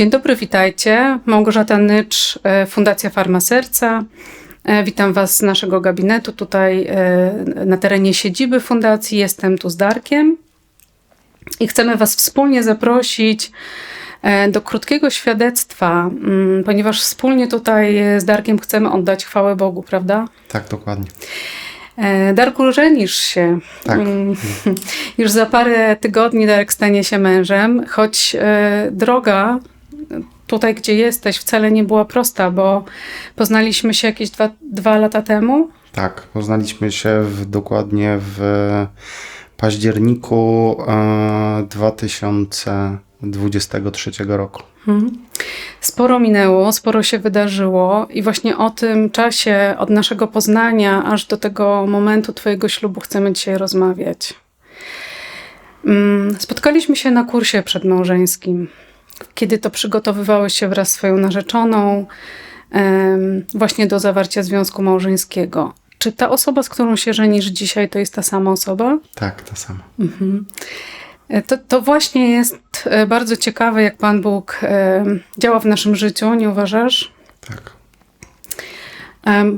Dzień dobry, witajcie. Małgorzata Nycz, e, Fundacja Farma Serca. E, witam Was z naszego gabinetu tutaj e, na terenie siedziby fundacji. Jestem tu z Darkiem i chcemy Was wspólnie zaprosić do krótkiego świadectwa, mm, ponieważ wspólnie tutaj z Darkiem chcemy oddać chwałę Bogu, prawda? Tak, dokładnie. Darku, żenisz się. Tak. Mm, już za parę tygodni Darek stanie się mężem, choć droga tutaj, gdzie jesteś, wcale nie była prosta, bo poznaliśmy się jakieś dwa, dwa lata temu. Tak, poznaliśmy się w, dokładnie w październiku e, 2023 roku. Hmm. Sporo minęło, sporo się wydarzyło, i właśnie o tym czasie od naszego poznania aż do tego momentu Twojego ślubu chcemy dzisiaj rozmawiać. Mm, spotkaliśmy się na kursie przedmałżeńskim kiedy to przygotowywałeś się wraz z swoją narzeczoną właśnie do zawarcia związku małżeńskiego. Czy ta osoba, z którą się żenisz dzisiaj, to jest ta sama osoba? Tak, ta sama. Mhm. E, to, to właśnie jest e, bardzo ciekawe, jak Pan Bóg działa w naszym życiu, nie uważasz? Tak.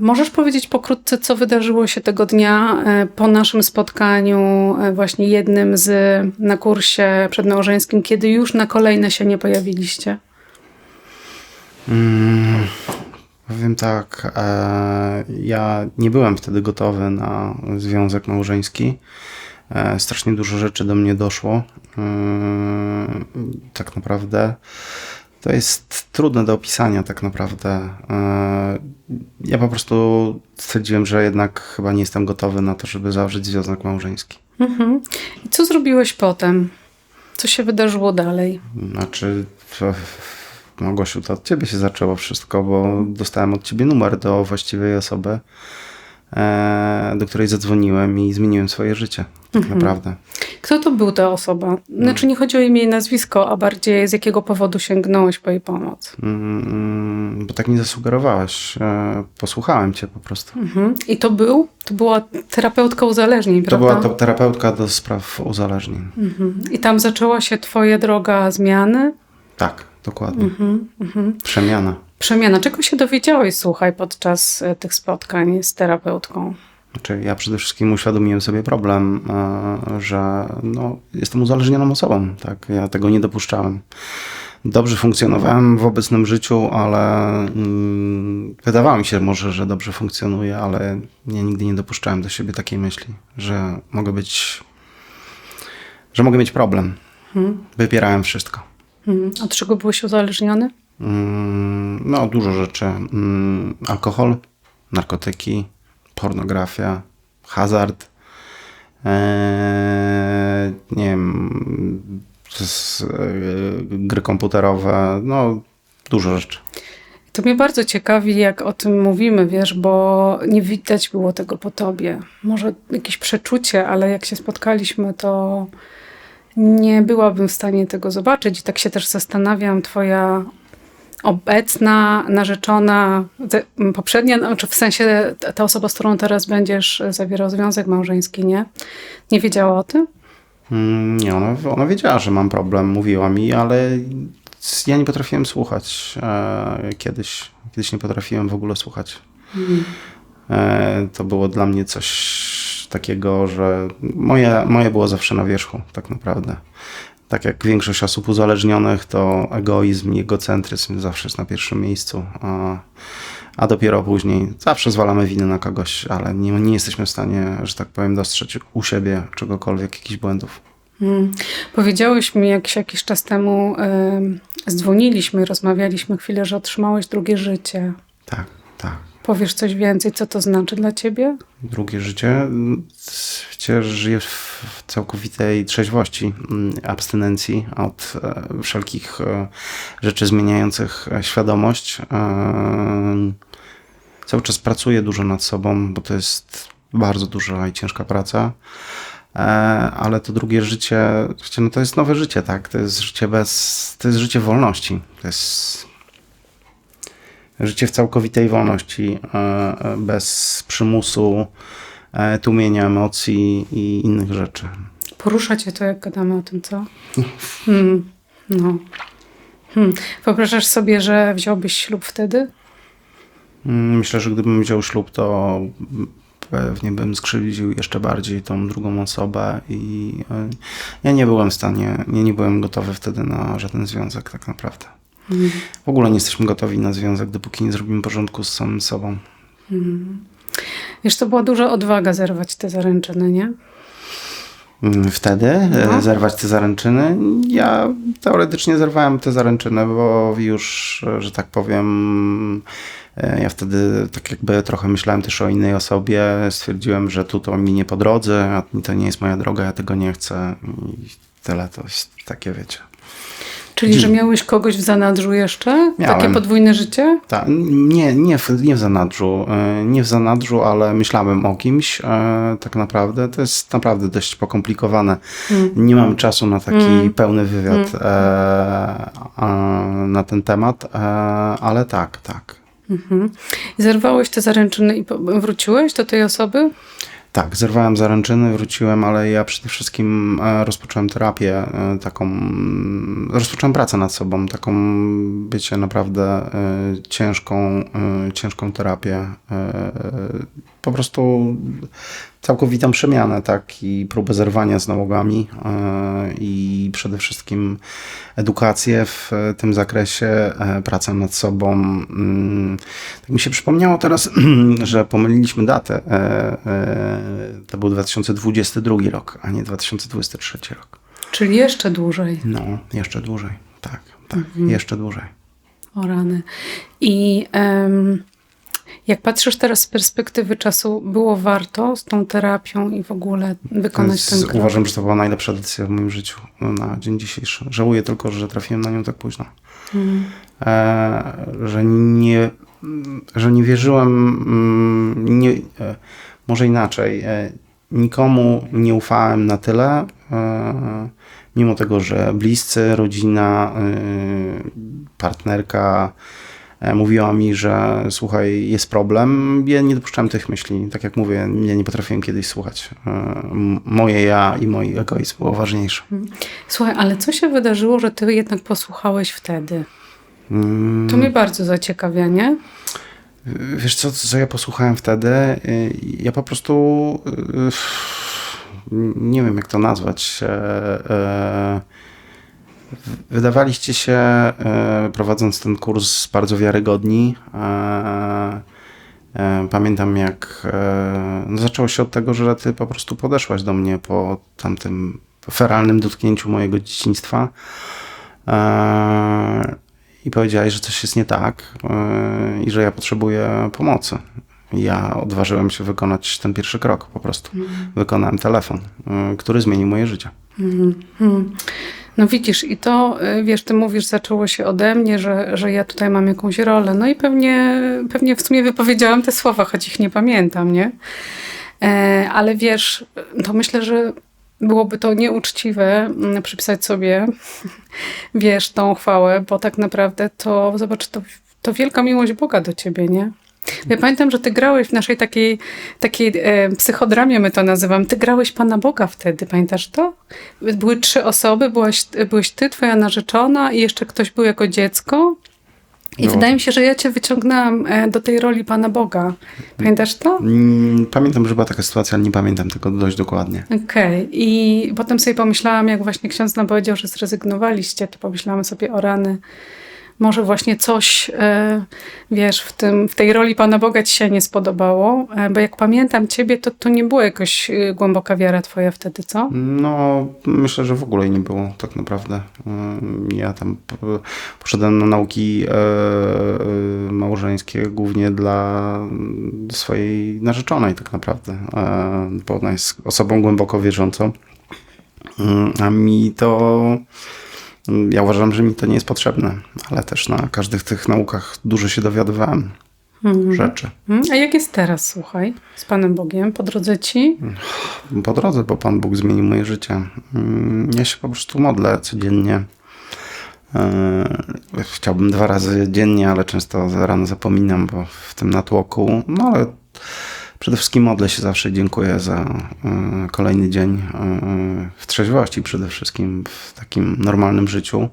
Możesz powiedzieć pokrótce, co wydarzyło się tego dnia e, po naszym spotkaniu, e, właśnie jednym z na kursie przedmałżeńskim, kiedy już na kolejne się nie pojawiliście? Hmm, powiem tak, e, ja nie byłem wtedy gotowy na związek małżeński. E, strasznie dużo rzeczy do mnie doszło. E, tak naprawdę to jest trudne do opisania tak naprawdę. E, ja po prostu stwierdziłem, że jednak chyba nie jestem gotowy na to, żeby założyć związek małżeński. Mhm. I co zrobiłeś potem? Co się wydarzyło dalej? Znaczy, Małgosiu, to od ciebie się zaczęło wszystko, bo dostałem od ciebie numer do właściwej osoby. E, do której zadzwoniłem i zmieniłem swoje życie. Tak mhm. naprawdę. Kto to był ta osoba? Znaczy nie chodzi o imię i nazwisko, a bardziej z jakiego powodu sięgnąłeś po jej pomoc? Mm, bo tak mi zasugerowałeś. E, posłuchałem cię po prostu. Mhm. I to był? To była terapeutka uzależnień, prawda? To była to terapeutka do spraw uzależnień. Mhm. I tam zaczęła się twoja droga zmiany? Tak, dokładnie. Mhm, mhm. Przemiana. Przemiana. Czego się dowiedziałeś, słuchaj, podczas e, tych spotkań z terapeutką? Znaczy, ja przede wszystkim uświadomiłem sobie problem, e, że no, jestem uzależnioną osobą. Tak? Ja tego nie dopuszczałem. Dobrze funkcjonowałem w obecnym życiu, ale mm, wydawało mi się może, że dobrze funkcjonuję, ale ja nigdy nie dopuszczałem do siebie takiej myśli, że mogę być, że mogę mieć problem. Hmm. Wypierałem wszystko. Hmm. Od czego byłeś uzależniony? Mm, no, dużo rzeczy. Mm, alkohol, narkotyki, pornografia, hazard, eee, nie wiem, e, gry komputerowe, no, dużo rzeczy. To mnie bardzo ciekawi, jak o tym mówimy, wiesz, bo nie widać było tego po tobie. Może jakieś przeczucie, ale jak się spotkaliśmy, to nie byłabym w stanie tego zobaczyć. I tak się też zastanawiam, twoja obecna, narzeczona, poprzednia, czy znaczy w sensie ta osoba, z którą teraz będziesz zawierał związek małżeński, nie? Nie wiedziała o tym? Mm, nie, ona, ona wiedziała, że mam problem, mówiła mi, ale ja nie potrafiłem słuchać e, kiedyś. Kiedyś nie potrafiłem w ogóle słuchać. Mhm. E, to było dla mnie coś takiego, że moje, moje było zawsze na wierzchu, tak naprawdę tak jak większość osób uzależnionych, to egoizm i egocentryzm zawsze jest na pierwszym miejscu, a, a dopiero później zawsze zwalamy winę na kogoś, ale nie, nie jesteśmy w stanie, że tak powiem, dostrzec u siebie czegokolwiek, jakichś błędów. Hmm. Powiedziałeś mi jakiś, jakiś czas temu, yy, zdzwoniliśmy, rozmawialiśmy chwilę, że otrzymałeś drugie życie. Tak, tak. Powiesz coś więcej, co to znaczy dla ciebie? Drugie życie? Życie żyję w całkowitej trzeźwości, mm, abstynencji od e, wszelkich e, rzeczy zmieniających e, świadomość. Cały czas pracuję dużo nad sobą, bo to jest bardzo duża i ciężka praca. Ale to drugie życie, no to jest nowe życie, tak? To jest życie bez, to jest życie wolności. To jest życie w całkowitej wolności, e, e, bez przymusu, e, tłumienia emocji i innych rzeczy. Porusza cię to, jak gadamy o tym, co? Hmm. No. Hmm. Wyobrażasz sobie, że wziąłbyś ślub wtedy? Mm, Myślę, że gdybym wziął ślub, to pewnie bym skrzywdził jeszcze bardziej tą drugą osobę i ja nie byłem w stanie, nie, nie byłem gotowy wtedy na żaden związek tak naprawdę. W ogóle nie jesteśmy gotowi na związek, dopóki nie zrobimy porządku z samym sobą. Wiesz, to była duża odwaga zerwać te zaręczyny, nie? Mm, Wtedy e, No. zerwać te zaręczyny. Ja teoretycznie zerwałem te zaręczyny, bo już, e, że tak powiem, e, ja wtedy tak jakby trochę myślałem też o innej osobie. Stwierdziłem, że tu to mi nie po drodze, a to nie jest moja droga, ja tego nie chcę. I tyle to jest takie, wiecie. Czyli, że miałeś kogoś w zanadrzu jeszcze? Takie Miałem. podwójne życie? Ta, nie, nie, w, nie w zanadrzu, e, nie w zanadrzu, ale myślałem o kimś e, tak naprawdę. To jest naprawdę dość pokomplikowane. Nie mam czasu na taki pełny wywiad e, a, na ten temat, e, ale tak, tak. Mhm. Zerwałeś te zaręczyny i wróciłeś do tej osoby? Tak, zerwałem zaręczyny, wróciłem, ale ja przede wszystkim e, rozpocząłem terapię e, taką, mm, rozpocząłem pracę nad sobą, taką, wiecie, naprawdę e, ciężką, ciężką terapię. E, Po prostu całkowitą przemianę, tak, i próbę zerwania z nałogami e, i przede wszystkim edukację w tym zakresie, e, pracę nad sobą. Mm, Tak mi się przypomniało teraz, że pomyliliśmy datę. E, e, To był 2022 rok, a nie 2023 rok. Czyli jeszcze dłużej. No, jeszcze dłużej. Tak, tak, jeszcze dłużej. O rany. I em, jak patrzysz teraz z perspektywy czasu, było warto z tą terapią i w ogóle wykonać jest, ten krok? uważam, że to była najlepsza decyzja w moim życiu na dzień dzisiejszy. Żałuję tylko, że trafiłem na nią tak późno. Mm. E, że nie, że nie wierzyłem, mm, nie, e, może inaczej, e, nikomu nie ufałem na tyle, e, mimo tego, że bliscy, rodzina, partnerka mówiła mi, że słuchaj, jest problem. Ja nie dopuszczałem tych myśli. Tak jak mówię, ja nie potrafiłem kiedyś słuchać. E, Moje ja i mój egoizm było ważniejsze. Słuchaj, ale co się wydarzyło, że ty jednak posłuchałeś wtedy? Mm. To mnie bardzo zaciekawia, nie? Wiesz co, co ja posłuchałem wtedy? Y, Ja po prostu y, nie wiem jak to nazwać. e, e, Wydawaliście się, e, prowadząc ten kurs, bardzo wiarygodni. E, e, Pamiętam jak no zaczęło się od tego, że ty po prostu podeszłaś do mnie po tamtym feralnym dotknięciu mojego dzieciństwa. I powiedziałeś, że coś jest nie tak i że ja potrzebuję pomocy. Ja odważyłem się wykonać ten pierwszy krok po prostu. Wykonałem telefon, yy, który zmienił moje życie. Hmm. No widzisz, i to, y, wiesz, ty mówisz, zaczęło się ode mnie, że, że ja tutaj mam jakąś rolę. No i pewnie, pewnie w sumie wypowiedziałam te słowa, choć ich nie pamiętam, nie? E, ale wiesz, to myślę, że byłoby to nieuczciwe mm, przypisać sobie, wiesz, tą chwałę, bo tak naprawdę to, zobacz, to, to wielka miłość Boga do ciebie, nie? Ja pamiętam, że ty grałeś w naszej takiej, takiej e, psychodramie, my to nazywam. Ty grałeś Pana Boga wtedy, pamiętasz to? Były trzy osoby, byłaś, byłeś ty, twoja narzeczona i jeszcze ktoś był jako dziecko. I No. wydaje mi się, że ja cię wyciągnęłam e, do tej roli Pana Boga. Pamiętasz to? Mm, Pamiętam, że była taka sytuacja, ale nie pamiętam tego dość dokładnie. Okej. I potem sobie pomyślałam, jak właśnie ksiądz nam powiedział, że zrezygnowaliście, to pomyślałam sobie o rany. Może właśnie coś, e, wiesz, w, tym, w tej roli Pana Boga ci się nie spodobało, e, bo jak pamiętam ciebie, to, to nie była jakoś e, głęboka wiara twoja wtedy, co? No, myślę, że w ogóle nie było tak naprawdę. Ja tam po- poszedłem na nauki małżeńskie głównie dla swojej narzeczonej tak naprawdę, bo ona jest osobą głęboko wierzącą. A mi to, ja uważam, że mi to nie jest potrzebne, ale też na każdych tych naukach dużo się dowiadywałem rzeczy. Mm, A jak jest teraz, słuchaj, z Panem Bogiem? Po drodze ci? po drodze, bo Pan Bóg zmienił moje życie. Mm, Ja się po prostu modlę codziennie. E, Chciałbym dwa razy dziennie, ale często rano zapominam, bo w tym natłoku. No ale przede wszystkim modlę się zawsze. Dziękuję za e, kolejny dzień e, w trzeźwości przede wszystkim, w takim normalnym życiu.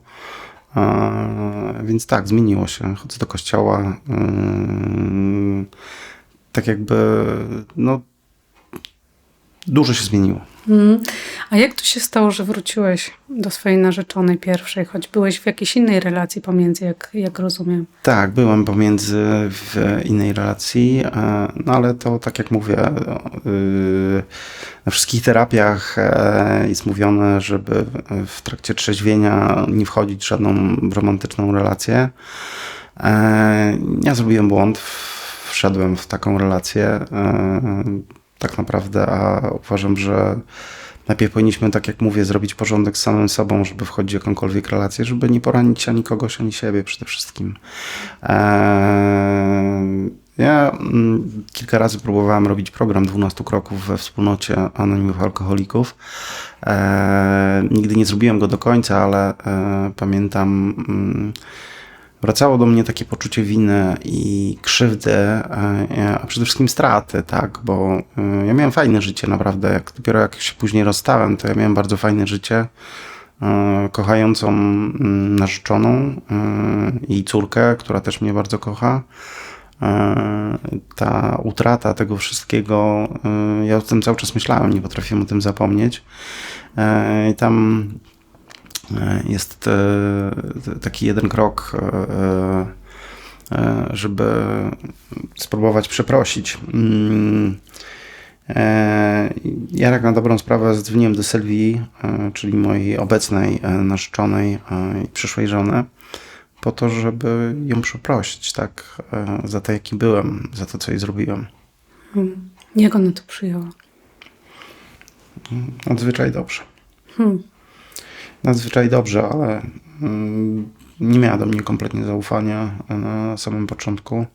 E, więc tak, zmieniło się. Chodzę do kościoła. tak jakby, no, dużo się zmieniło. A jak to się stało, że wróciłeś do swojej narzeczonej pierwszej, choć byłeś w jakiejś innej relacji pomiędzy, jak, jak rozumiem? Tak, byłem pomiędzy w innej relacji, e, no ale to tak jak mówię, e, na wszystkich terapiach e, jest mówione, żeby w trakcie trzeźwienia nie wchodzić w żadną romantyczną relację. Ja zrobiłem błąd, wszedłem w taką relację tak naprawdę, a uważam, że najpierw powinniśmy, tak jak mówię, zrobić porządek z samym sobą, żeby wchodzić w jakąkolwiek relację, żeby nie poranić ani kogoś, ani siebie przede wszystkim. Eee, ja mm, kilka razy próbowałem robić program 12 kroków we wspólnocie anonimów alkoholików. Eee, nigdy nie zrobiłem go do końca, ale e, pamiętam... Mm, wracało do mnie takie poczucie winy i krzywdy, e, a przede wszystkim straty, tak, bo e, ja miałem fajne życie naprawdę, jak dopiero jak się później rozstałem, to ja miałem bardzo fajne życie, e, kochającą mm, narzeczoną i córkę, która też mnie bardzo kocha. Ta utrata tego wszystkiego, ja o tym cały czas myślałem, nie potrafiłem o tym zapomnieć. Tam jest e, taki jeden krok, e, e, żeby spróbować przeprosić. Mm, e, Ja tak na dobrą sprawę zadzwoniłem do Sylwii, e, czyli mojej obecnej e, narzeczonej e, i przyszłej żony, po to, żeby ją przeprosić, tak, e, za to, jaki byłem, za to, co jej zrobiłem. Mhm. Jak ona to przyjęła? Nadzwyczaj dobrze. Hmm. Nadzwyczaj dobrze, ale mm, nie miała do mnie kompletnie zaufania na samym początku.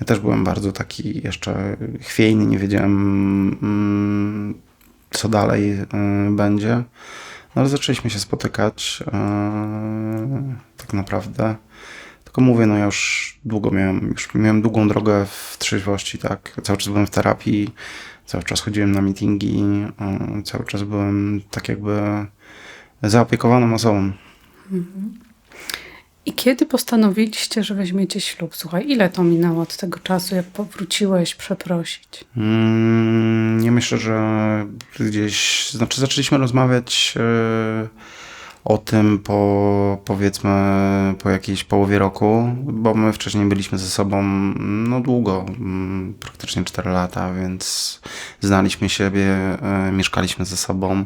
Ja też byłem bardzo taki jeszcze chwiejny, nie wiedziałem mm, co dalej y, będzie. No ale zaczęliśmy się spotykać y, tak naprawdę. Tylko mówię, no ja już długo miałem, już miałem długą drogę w trzeźwości, tak. Cały czas byłem w terapii, cały czas chodziłem na meetingi, cały czas byłem tak jakby zaopiekowaną osobą. I kiedy postanowiliście, że weźmiecie ślub? Słuchaj, ile to minęło od tego czasu, jak powróciłeś przeprosić? Mm, Nie myślę, że gdzieś, znaczy zaczęliśmy rozmawiać e, o tym po powiedzmy po jakiejś połowie roku, bo my wcześniej byliśmy ze sobą no długo, mm, praktycznie 4 lata, więc znaliśmy siebie, e, mieszkaliśmy ze sobą.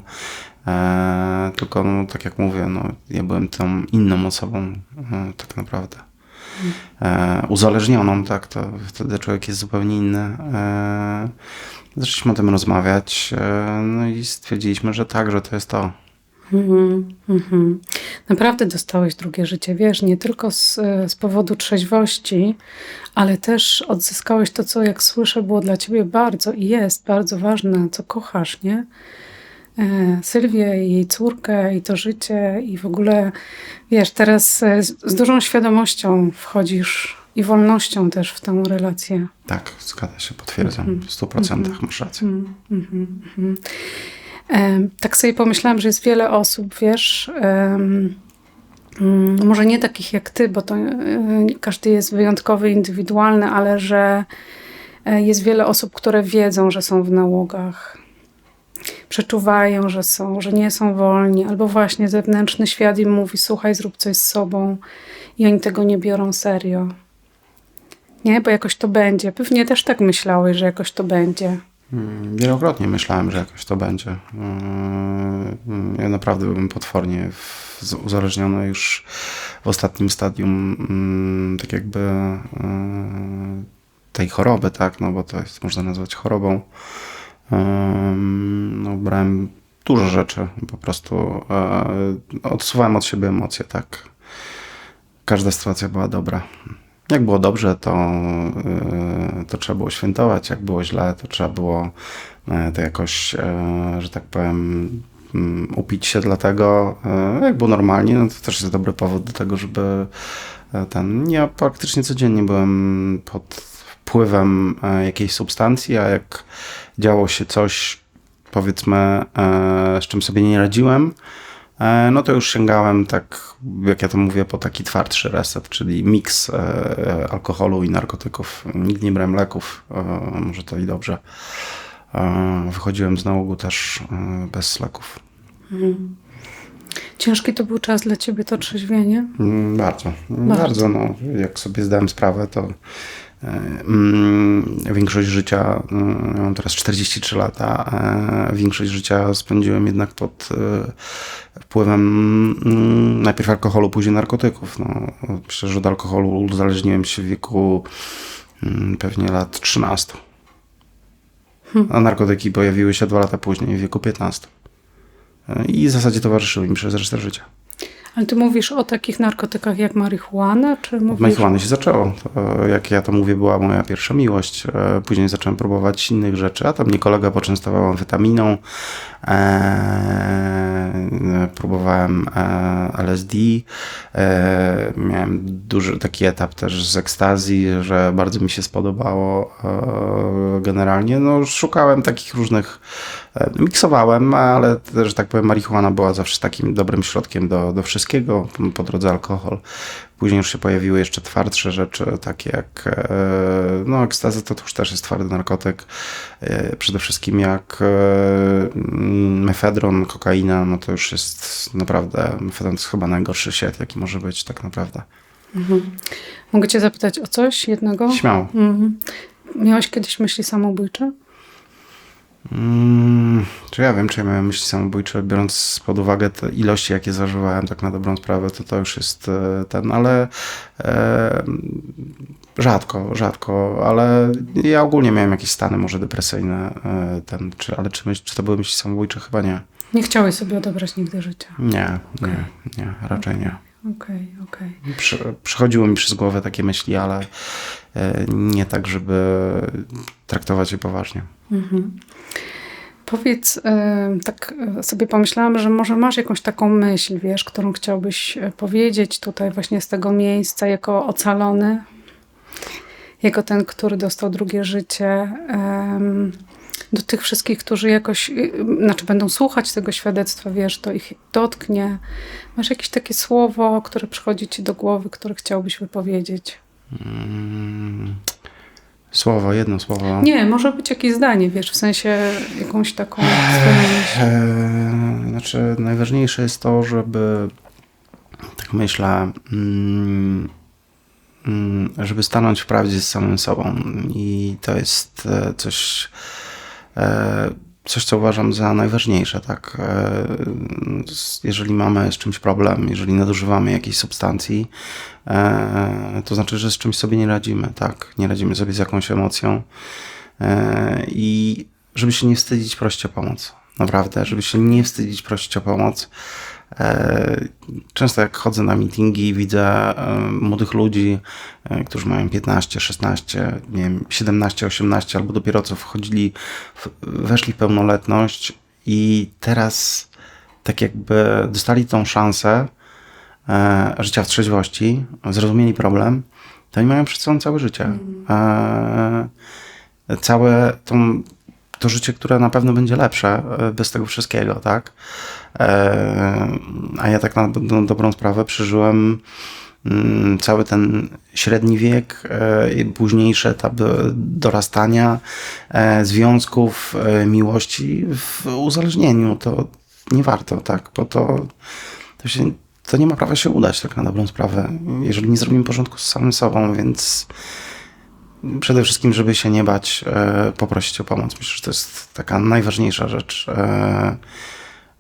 E, tylko no, tak jak mówię, no, ja byłem tą inną osobą e, tak naprawdę. E, uzależnioną, tak, to wtedy człowiek jest zupełnie inny. Zaczęliśmy o tym rozmawiać, no i stwierdziliśmy, że tak, że to jest to. Mhm, mhm. Naprawdę dostałeś drugie życie, wiesz, nie tylko z, z powodu trzeźwości, ale też odzyskałeś to, co jak słyszę było dla ciebie bardzo i jest bardzo ważne, co kochasz, nie? E, Sylwię i jej córkę i to życie i w ogóle, wiesz, teraz e, z, dużą świadomością wchodzisz i wolnością też w tę relację. Tak, zgadza się, potwierdzam. W 100% masz rację. Mhm, mhm, mhm. Em, Tak sobie pomyślałam, że jest wiele osób, wiesz, mm, może nie takich jak ty, bo to e, każdy jest wyjątkowy, indywidualny, ale że e, jest wiele osób, które wiedzą, że są w nałogach. Przeczuwają, że są, że nie są wolni, albo właśnie zewnętrzny świat im mówi: Słuchaj, zrób coś z sobą, i oni tego nie biorą serio. Nie, bo jakoś to będzie. Pewnie też tak myślałeś, że jakoś to będzie. Mm, Wielokrotnie myślałem, że jakoś to będzie. Yy, Ja naprawdę byłem potwornie uzależniony już w ostatnim stadium, mm, tak jakby tej choroby, tak, no bo to jest, można nazwać chorobą. No, brałem dużo rzeczy, po prostu odsuwałem od siebie emocje, tak. Każda sytuacja była dobra. Jak było dobrze, to, yy, to trzeba było świętować. Jak było źle, to trzeba było yy, to jakoś, yy, że tak powiem, mm, upić się dlatego. Jak było normalnie, no to też jest dobry powód do tego, żeby ten. Ja praktycznie codziennie byłem pod wpływem yy, jakiejś substancji, a jak działo się coś, powiedzmy, yy, z czym sobie nie radziłem, e, no to już sięgałem tak, jak ja to mówię, po taki twardszy reset, czyli miks e, alkoholu i narkotyków. Nigdy nie brałem leków, e, może to i dobrze. E, wychodziłem z nałogu też e, bez leków. Ciężki to był czas dla ciebie to trzeźwienie? Mm, Bardzo, bardzo. no, jak sobie zdałem sprawę, to e, większość życia, mm, ja mam teraz 43 lata, e, większość życia spędziłem jednak pod e, wpływem mm, najpierw alkoholu, później narkotyków. No, myślę, że od alkoholu uzależniłem się w wieku mm, pewnie lat 13. A narkotyki pojawiły się dwa lata później, w wieku 15. E, I w zasadzie towarzyszyły mi przez resztę życia. Ale ty mówisz o takich narkotykach jak marihuana, czy mówisz... marihuany się zaczęło. To, jak ja to mówię, była moja pierwsza miłość. E, Później zacząłem próbować innych rzeczy, a tam mnie kolega poczęstował amfetaminą. E, próbowałem e, LSD. E, miałem duży taki etap też z ekstazji, że bardzo mi się spodobało generalnie. No, szukałem takich różnych miksowałem, ale też, tak powiem, marihuana była zawsze takim dobrym środkiem do, do wszystkiego, po drodze alkohol. Później już się pojawiły jeszcze twardsze rzeczy, takie jak no, ekstazy, to już też jest twardy narkotyk. Przede wszystkim jak mefedron, kokaina, no to już jest naprawdę, mefedron to jest chyba najgorszy siat, jaki może być tak naprawdę. Mogę cię zapytać o coś jednego? Śmiało. Mhm. Miałeś kiedyś myśli samobójcze? Mm, czy ja wiem, czy ja miałem myśli samobójcze, biorąc pod uwagę te ilości, jakie zażywałem, tak na dobrą sprawę, to to już jest e, ten, ale e, rzadko, rzadko, ale ja ogólnie miałem jakieś stany może depresyjne, e, ten, czy, ale czy, myśl, czy to były myśli samobójcze? Chyba nie. Nie chciałeś sobie odebrać nigdy życia. Nie, nie, nie, raczej nie. Okej, okej. Przy, przychodziły mi przez głowę takie myśli, ale e, nie tak, żeby traktować je poważnie. Powiedz, e, tak e, sobie pomyślałam, że może masz jakąś taką myśl, wiesz, którą chciałbyś e, powiedzieć tutaj właśnie z tego miejsca jako ocalony, jako ten, który dostał drugie życie, do tych wszystkich, którzy jakoś, y, znaczy będą słuchać tego świadectwa, wiesz, to ich dotknie. Masz jakieś takie słowo, które przychodzi ci do głowy, które chciałbyś wypowiedzieć? Mm, Słowo, jedno słowo. Nie, może być jakieś zdanie, wiesz, w sensie jakąś taką swoją myśl. Eee, znaczy, najważniejsze jest to, żeby, tak myślę, mm, mm, żeby stanąć w prawdzie z samym sobą. I to jest e, coś, e, coś co uważam za najważniejsze, tak. E, Jeżeli mamy z czymś problem, jeżeli nadużywamy jakiejś substancji, e, to znaczy, że z czymś sobie nie radzimy, tak. Nie radzimy sobie z jakąś emocją. E, I żeby się nie wstydzić, prosić o pomoc. Naprawdę, żeby się nie wstydzić, prosić o pomoc. E, Często jak chodzę na meetingi i widzę e, młodych ludzi, e, którzy mają 15, 16, nie wiem, 17, 18 albo dopiero co wchodzili, weszli w pełnoletność i teraz tak jakby dostali tą szansę życia w trzeźwości, zrozumieli problem, to oni mają przed sobą całe życie. E, całe tą, to życie, które na pewno będzie lepsze e, bez tego wszystkiego, tak? E, A ja tak na do, dobrą sprawę przeżyłem mm, cały ten średni wiek, e, i późniejszy etap e, dorastania, związków, miłości w uzależnieniu. To nie warto, tak? Bo to, to się to nie ma prawa się udać tak na dobrą sprawę, jeżeli nie zrobimy porządku z samym sobą, więc przede wszystkim, żeby się nie bać, e, poprosić o pomoc. Myślę, że to jest taka najważniejsza rzecz. E,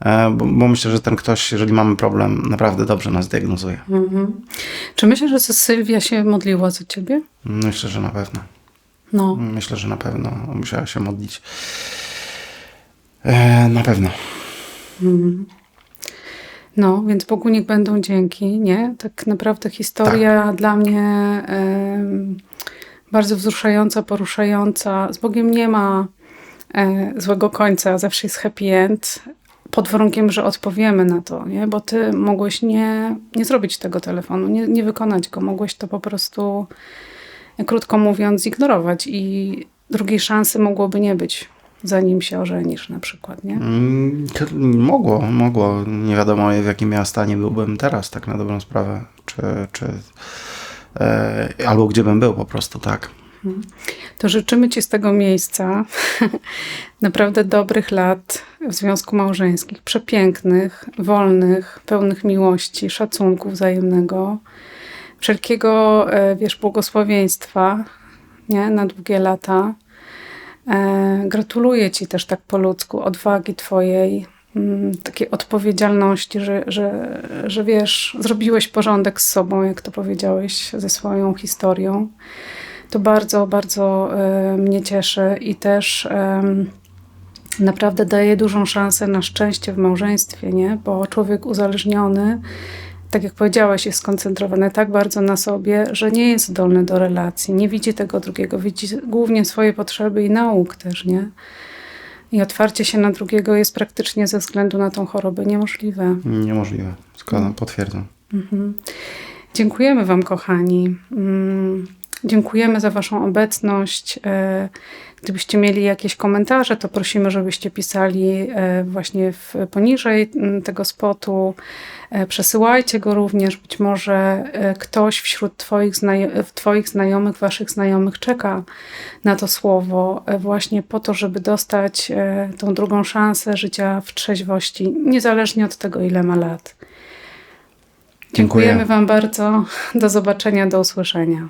e, bo, bo myślę, że ten ktoś, jeżeli mamy problem, naprawdę dobrze nas diagnozuje. Czy myślisz, że Sylwia się modliła za ciebie? Myślę, że na pewno. No. Myślę, że na pewno musiała się modlić. E, na pewno. No, więc Bogu niech będą dzięki, nie? Tak naprawdę historia dla mnie em, bardzo wzruszająca, poruszająca. Z Bogiem nie ma e, złego końca, zawsze jest happy end. Pod warunkiem, że odpowiemy na to, nie? Bo ty mogłeś nie, nie zrobić tego telefonu, nie, nie wykonać go. Mogłeś to po prostu, e, krótko mówiąc, zignorować i drugiej szansy mogłoby nie być. zanim się ożenisz na przykład, nie? Mm, Mogło, mogło. Nie wiadomo w jakim ja stanie byłbym teraz, tak na dobrą sprawę. Czy, czy albo gdzie bym był po prostu, tak. To życzymy Ci z tego miejsca naprawdę dobrych lat w związku małżeńskich, przepięknych, wolnych, pełnych miłości, szacunku wzajemnego, wszelkiego, e, wiesz, błogosławieństwa, nie, na długie lata. E, gratuluję Ci też tak po ludzku odwagi Twojej, takiej odpowiedzialności, że, że, że wiesz, zrobiłeś porządek z sobą, jak to powiedziałeś, ze swoją historią. To bardzo, bardzo e, mnie cieszy i też naprawdę daje dużą szansę na szczęście w małżeństwie, nie? Bo człowiek uzależniony, tak jak powiedziałaś, jest skoncentrowany tak bardzo na sobie, że nie jest zdolny do relacji, nie widzi tego drugiego, widzi głównie swoje potrzeby i nauk też, nie? I otwarcie się na drugiego jest praktycznie ze względu na tą chorobę niemożliwe. Niemożliwe. Zgadzam, potwierdzam. Mhm. Dziękujemy Wam, kochani. Dziękujemy za Waszą obecność. E, Gdybyście mieli jakieś komentarze, to prosimy, żebyście pisali e, właśnie w, poniżej tego spotu. E, Przesyłajcie go również. Być może ktoś wśród twoich, Twoich znajomych, Waszych znajomych czeka na to słowo, właśnie po to, żeby dostać tą drugą szansę życia w trzeźwości, niezależnie od tego, ile ma lat. Dziękuję. Dziękujemy Wam bardzo. Do zobaczenia, do usłyszenia.